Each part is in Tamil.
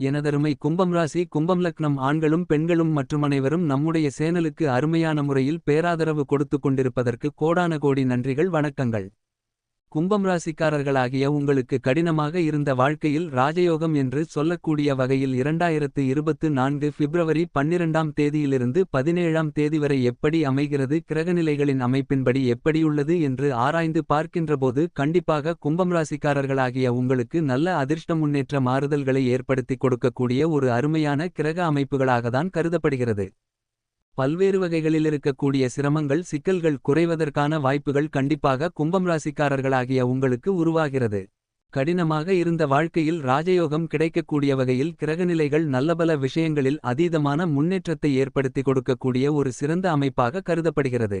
எனதருமை கும்பம் ராசி கும்பம் லக்னம் ஆண்களும் பெண்களும் மற்றும் அனைவரும் நம்முடைய சேனலுக்கு அருமையான முறையில் பேராதரவு கொடுத்துக் கொண்டிருப்பதற்கு கோடான கோடி நன்றிகள் வணக்கங்கள். கும்பம் ராசிக்காரர்களாகிய உங்களுக்கு கடினமாக இருந்த வாழ்க்கையில் ராஜயோகம் என்று சொல்லக்கூடிய வகையில் இரண்டாயிரத்து இருபத்து நான்கு பிப்ரவரி பன்னிரண்டாம் தேதியிலிருந்து பதினேழாம் தேதி வரை எப்படி அமைகிறது கிரகநிலைகளின் அமைப்பின்படி எப்படியுள்ளது என்று ஆராய்ந்து பார்க்கின்றபோது கண்டிப்பாக கும்பம் ராசிக்காரர்களாகிய உங்களுக்கு நல்ல அதிர்ஷ்ட முன்னேற்ற மாறுதல்களை ஏற்படுத்திக் கொடுக்கக்கூடிய ஒரு அருமையான கிரக அமைப்புகளாகத்தான் கருதப்படுகிறது. பல்வேறு வகைகளில் இருக்கக்கூடிய சிரமங்கள் சிக்கல்கள் குறைவதற்கான வாய்ப்புகள் கண்டிப்பாக கும்பம் ராசிக்காரர்களாகிய உங்களுக்கு உருவாகிறது. கடினமாக இருந்த வாழ்க்கையில் ராஜயோகம் கிடைக்கக்கூடிய வகையில் கிரகநிலைகள் நல்லபல விஷயங்களில் அதீதமான முன்னேற்றத்தை ஏற்படுத்தி கொடுக்கக்கூடிய ஒரு சிறந்த அமைப்பாக கருதப்படுகிறது.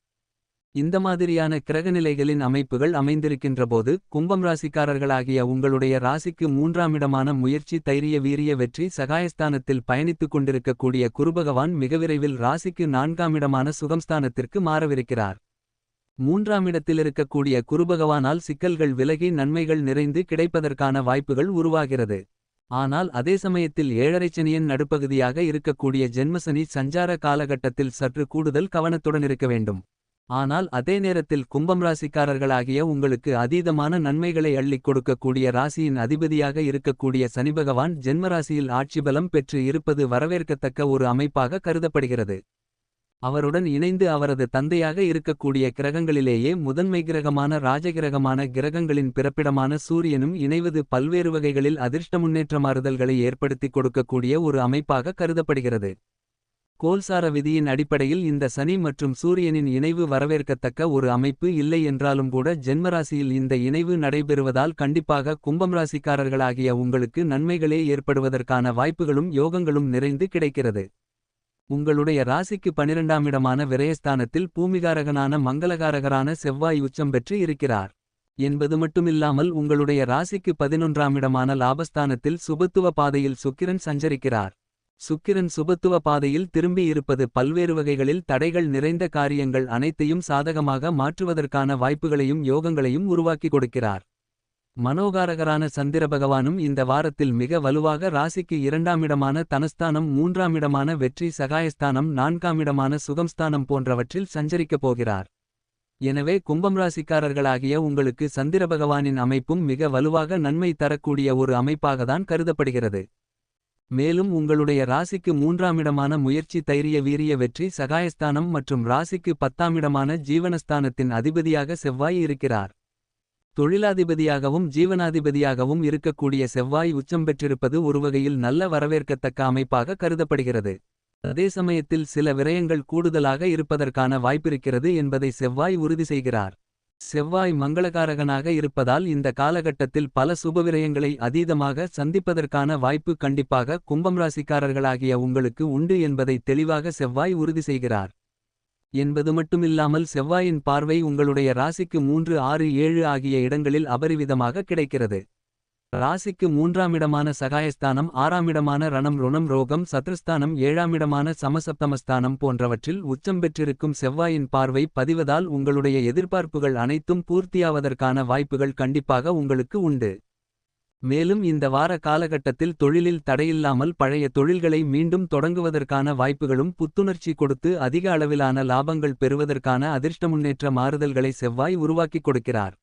இந்த மாதிரியான கிரகநிலைகளின் அமைப்புகள் அமைந்திருக்கின்றபோது கும்பம் ராசிக்காரர்களாகிய உங்களுடைய ராசிக்கு மூன்றாமிடமான முயற்சி தைரிய வீரிய வெற்றி சகாயஸ்தானத்தில் பயணித்துக் கொண்டிருக்கக்கூடிய குருபகவான் மிக விரைவில் ராசிக்கு நான்காமிடமான சுகம்ஸ்தானத்திற்கு மாறவிருக்கிறார். மூன்றாமிடத்தில் இருக்கக்கூடிய குருபகவானால் சிக்கல்கள் விலகி நன்மைகள் நிறைந்து கிடைப்பதற்கான வாய்ப்புகள் உருவாகிறது. ஆனால் அதே சமயத்தில் ஏழரைச்சனியன் நடுப்பகுதியாக இருக்கக்கூடிய ஜென்மசனி சஞ்சார காலகட்டத்தில் சற்று கூடுதல் கவனத்துடன் இருக்க வேண்டும். ஆனால் அதே நேரத்தில் கும்பம் ராசிக்காரர்களாகிய உங்களுக்கு அதீதமான நன்மைகளை அள்ளிக் கொடுக்கக்கூடிய ராசியின் அதிபதியாக இருக்கக்கூடிய சனிபகவான் ஜென்மராசியில் ஆட்சிபலம் பெற்று இருப்பது வரவேற்கத்தக்க ஒரு அமைப்பாக கருதப்படுகிறது. அவருடன் இணைந்து அவரது தந்தையாக இருக்கக்கூடிய கிரகங்களிலேயே முதன்மை கிரகமான ராஜகிரகமான கிரகங்களின் பிறப்பிடமான சூரியனும் இணைவது பல்வேறு வகைகளில் அதிர்ஷ்ட முன்னேற்ற மாறுதல்களை ஏற்படுத்திக் கொடுக்கக்கூடிய ஒரு அமைப்பாக கருதப்படுகிறது. கோல்சார விதியின் அடிப்படையில் இந்த சனி மற்றும் சூரியனின் இணைவு வரவேற்கத்தக்க ஒரு அமைப்பு இல்லை என்றாலும் கூட ஜென்மராசியில் இந்த இணைவு நடைபெறுவதால் கண்டிப்பாக கும்பம் ராசிக்காரர்களாகிய உங்களுக்கு நன்மைகளே ஏற்படுவதற்கான வாய்ப்புகளும் யோகங்களும் நிறைந்து கிடைக்கிறது. உங்களுடைய ராசிக்கு பனிரெண்டாம் இடமான விரயஸ்தானத்தில் பூமிகாரகனான மங்களகாரகரான செவ்வாய் உச்சம் பெற்று இருக்கிறார். என்பது மட்டுமில்லாமல் உங்களுடைய ராசிக்கு பதினொன்றாம் இடமான லாபஸ்தானத்தில் சுபத்துவ பாதையில் சுக்கிரன் சஞ்சரிக்கிறார். சுக்கிரன் சுபத்துவ பாதையில் திரும்பி இருப்பது பல்வேறு வகைகளில் தடைகள் நிறைந்த காரியங்கள் அனைத்தையும் சாதகமாக மாற்றுவதற்கான வாய்ப்புகளையும் யோகங்களையும் உருவாக்கி கொடுக்கிறார். மனோகாரகரான சந்திர பகவானும் இந்த வாரத்தில் மிக வலுவாக ராசிக்கு இரண்டாமிடமான தனஸ்தானம் மூன்றாமிடமான வெற்றி சகாயஸ்தானம் நான்காமிடமான சுகம்ஸ்தானம் போன்றவற்றில் சஞ்சரிக்கப் போகிறார். எனவே கும்பம் ராசிக்காரர்களாகிய உங்களுக்கு சந்திர பகவானின் அமைப்பும் மிக வலுவாக நன்மை தரக்கூடிய ஒரு அமைப்பாகத்தான் கருதப்படுகிறது. மேலும் உங்களுடைய ராசிக்கு மூன்றாமிடமான முயற்சி தைரிய வீரிய வெற்றி சகாயஸ்தானம் மற்றும் ராசிக்கு பத்தாமிடமான ஜீவனஸ்தானத்தின் அதிபதியாக செவ்வாய் இருக்கிறார். தொழிலாதிபதியாகவும் ஜீவனாதிபதியாகவும் இருக்கக்கூடிய செவ்வாய் உச்சம் பெற்றிருப்பது ஒருவகையில் நல்ல வரவேற்கத்தக்க அமைப்பாக கருதப்படுகிறது. அதே சமயத்தில் சில விரயங்கள் கூடுதலாக இருப்பதற்கான வாய்ப்பிருக்கிறது என்பதை செவ்வாய் உறுதி செய்கிறார். செவ்வாய் மங்களகாரகனாக இருப்பதால் இந்த காலகட்டத்தில் பல சுபவிரயங்களை அதீதமாக சந்திப்பதற்கான வாய்ப்பு கண்டிப்பாக கும்பம் ராசிக்காரர்களாகிய உங்களுக்கு உண்டு என்பதை தெளிவாக செவ்வாய் உறுதி செய்கிறார். என்பது மட்டுமில்லாமல் செவ்வாயின் பார்வை உங்களுடைய ராசிக்கு மூன்று ஆறு ஏழு ஆகிய இடங்களில் அபரிவிதமாக கிடைக்கிறது. ராசிக்கு மூன்றாமிடமான சகாயஸ்தானம் ஆறாமிடமான ரணம் ருணம் ரோகம் சத்ருஸ்தானம் ஏழாமிடமான சமசப்தமஸ்தானம் போன்றவற்றில் உச்சம் பெற்றிருக்கும் செவ்வாயின் பார்வை பதிவதால் உங்களுடைய எதிர்பார்ப்புகள் அனைத்தும் பூர்த்தியாவதற்கான வாய்ப்புகள் கண்டிப்பாக உங்களுக்கு உண்டு. மேலும் இந்த வார காலகட்டத்தில் தொழிலில் தடையில்லாமல் பழைய தொழில்களை மீண்டும் தொடங்குவதற்கான வாய்ப்புகளும் புத்துணர்ச்சி கொடுத்து அதிக அளவிலான லாபங்கள் பெறுவதற்கான அதிர்ஷ்ட முன்னேற்ற மாறுதல்களை செவ்வாய் உருவாக்கிக் கொடுக்கிறார்.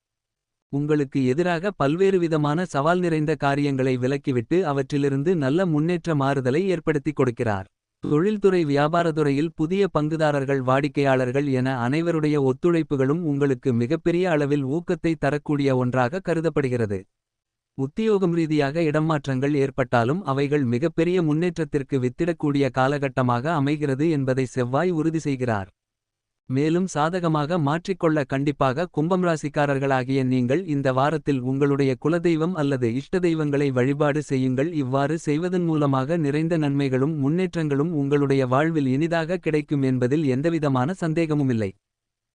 உங்களுக்கு எதிராக பல்வேறு விதமான சவால் நிறைந்த காரியங்களை விலக்கிவிட்டு அவற்றிலிருந்து நல்ல முன்னேற்ற மாறுதலை ஏற்படுத்திக் கொடுக்கிறார். தொழில்துறை வியாபாரத்துறையில் புதிய பங்குதாரர்கள் வாடிக்கையாளர்கள் என அனைவருடைய ஒத்துழைப்புகளும் உங்களுக்கு மிகப்பெரிய அளவில் ஊக்கத்தை தரக்கூடிய ஒன்றாக கருதப்படுகிறது. உத்தியோகம் ரீதியாக இடமாற்றங்கள் ஏற்பட்டாலும் அவைகள் மிகப்பெரிய முன்னேற்றத்திற்கு வித்திடக்கூடிய காலகட்டமாக அமைகிறது என்பதை செவ்வாய் உறுதி செய்கிறார். மேலும் சாதகமாக மாற்றிக்கொள்ள கண்டிப்பாக கும்பம் ராசிக்காரர்களாகிய நீங்கள் இந்த வாரத்தில் உங்களுடைய குலதெய்வம் அல்லது இஷ்டதெய்வங்களை வழிபாடு செய்யுங்கள் இவ்வாறு செய்வதன் மூலமாக நிறைந்த நன்மைகளும் முன்னேற்றங்களும் உங்களுடைய வாழ்வில் இனிதாக கிடைக்கும் என்பதில் எந்தவிதமான சந்தேகமுமில்லை.